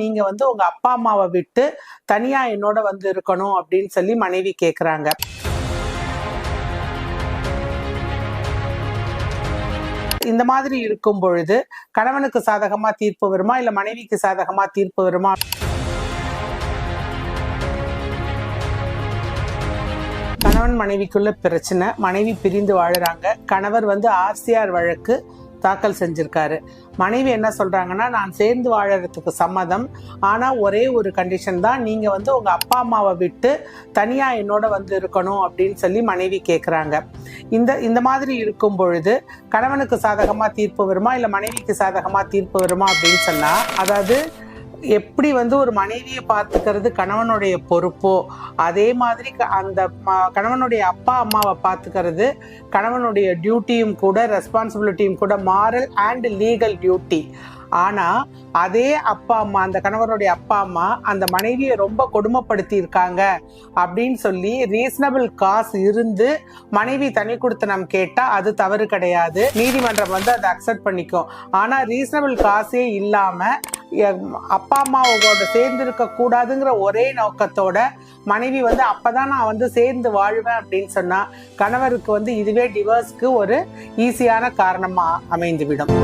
நீங்க வந்து உங்க அப்பா அம்மாவை விட்டு தனியா என்னோட வந்து இருக்கணும் அப்படின்னு சொல்லி மனைவி கேக்குறாங்க. இந்த மாதிரி இருக்கும் பொழுது கணவனுக்கு சாதகமா தீர்ப்பு வருமா? இல்ல மனைவிக்கு சாதகமா தீர்ப்பு வருமா? கணவன் மனைவிக்குள்ள பிரச்சனை. மனைவி பிரிந்து வாழுறாங்க. கணவர் வந்து ஆர்சிஆர் வழக்கு. தாக்கல் செஞ்சிருக்காரு. மனைவி என்ன சொல்றாங்கன்னா நான் சேர்ந்து வாழறதுக்கு சம்மதம். ஆனா ஒரே ஒரு கண்டிஷன் தான். நீங்க வந்து உங்க அப்பா அம்மாவை விட்டு தனியா என்னோட வந்து இருக்கணும் அப்படின்னு சொல்லி மனைவி கேட்குறாங்க இந்த இந்த மாதிரி இருக்கும் பொழுது கணவனுக்கு சாதகமா தீர்ப்பு வருமா? இல்ல மனைவிக்கு சாதகமா தீர்ப்பு வருமா? அப்படின்னு சொன்னா அதாவது எப்படி வந்து ஒரு மனைவியை பார்த்துக்கிறது கணவனுடைய பொறுப்போ அதே மாதிரி க- அந்த ம- கணவனுடைய அப்பா அம்மாவை பார்த்துக்கிறது கணவனுடைய டியூட்டியும் கூட ரெஸ்பான்சிபிலிட்டியும் கூட மாரல் அண்ட் லீகல் டியூட்டி ஆனால் அதே அப்பா அம்மா அந்த கணவனுடைய அப்பா அம்மா அந்த மனைவியை ரொம்ப கொடுமைப்படுத்தி இருக்காங்க அப்படின்னு சொல்லி ரீசனபிள் காசு இருந்து மனைவி தனி கொடுத்தனம் கேட்டால் அது தவறு கிடையாது. நீதிமன்றம் வந்து அதை அக்செப்ட் பண்ணிக்கும். ஆனால் ரீசனபிள் காசே இல்லாமல் அப்பா அம்மாவோட சேர்ந்து இருக்கக்கூடாதுங்கிற ஒரே நோக்கத்தோட மனைவி வந்து அப்பதான் நான் வந்து சேர்ந்து வாழ்வேன் அப்படின்னு சொன்னா கணவருக்கு வந்து இதுவே டிவோர்ஸ்க்கு ஒரு ஈஸியான காரணமாக அமைந்துவிடும்.